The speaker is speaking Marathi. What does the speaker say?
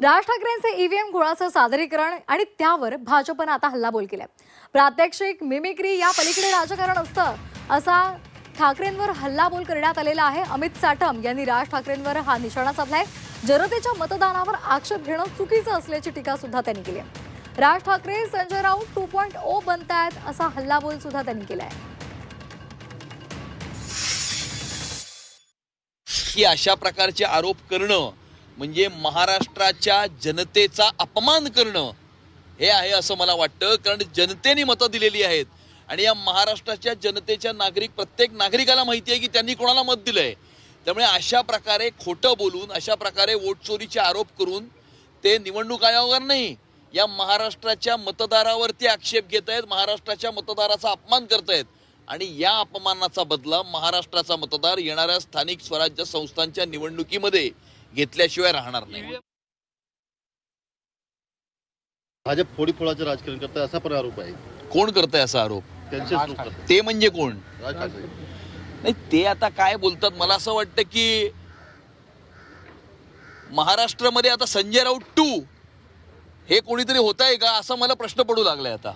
राज ठाकरेंचे ईव्हीएम घोळाचं सादरीकरण आणि त्यावर भाजपनं आता हल्लाबोल केलाय. प्रात्यक्षिक मिमिक्री या पलीकडे राजकारण असतं असा ठाकरेंवर हल्लाबोल करण्यात आलेला आहे. अमित साठम यांनी राज ठाकरेंवर हा निशाणा साधलाय. जनतेच्या मतदानावर आक्षेप घेणं चुकीचं असल्याची टीका सुद्धा त्यांनी केली आहे. Raj Thackeray Sanjay Raut two point O बनतायत असा हल्लाबोल सुद्धा त्यांनी केलाय. की अशा प्रकारचे आरोप करणं म्हणजे महाराष्ट्राच्या जनतेचा अपमान करणं हे आहे असं मला वाटतं कारण जनतेने मतं दिलेली आहेत. आणि या महाराष्ट्राच्या जनतेच्या नागरिक प्रत्येक नागरिकाला माहिती आहे की त्यांनी कोणाला मत दिलंय. त्यामुळे अशा प्रकारे खोटं बोलून अशा प्रकारे वोट चोरीचे आरोप करून ते निवडणूक आयोगावर नाही या महाराष्ट्राच्या मतदारावरती आक्षेप घेत आहेत महाराष्ट्राच्या मतदाराचा अपमान करत आहेत. आणि या अपमानाचा बदला महाराष्ट्राचा मतदार येणाऱ्या स्थानिक स्वराज्य संस्थांच्या निवडणुकीमध्ये घेतल्याशिवाय राहणार नाही. भाजप फोडीफोडाचं राजकारण करत असा पण आरोप आहे. कोण करतंय असा आरोप? करतात. ते म्हणजे कोण? राज ठाकरे. नाही ते आता काय बोलतात? मला असं वाटतं की महाराष्ट्रामध्ये आता संजय राऊत टू हे कोणीतरी होत आहे का? असा मला प्रश्न पडू लागलाय आता.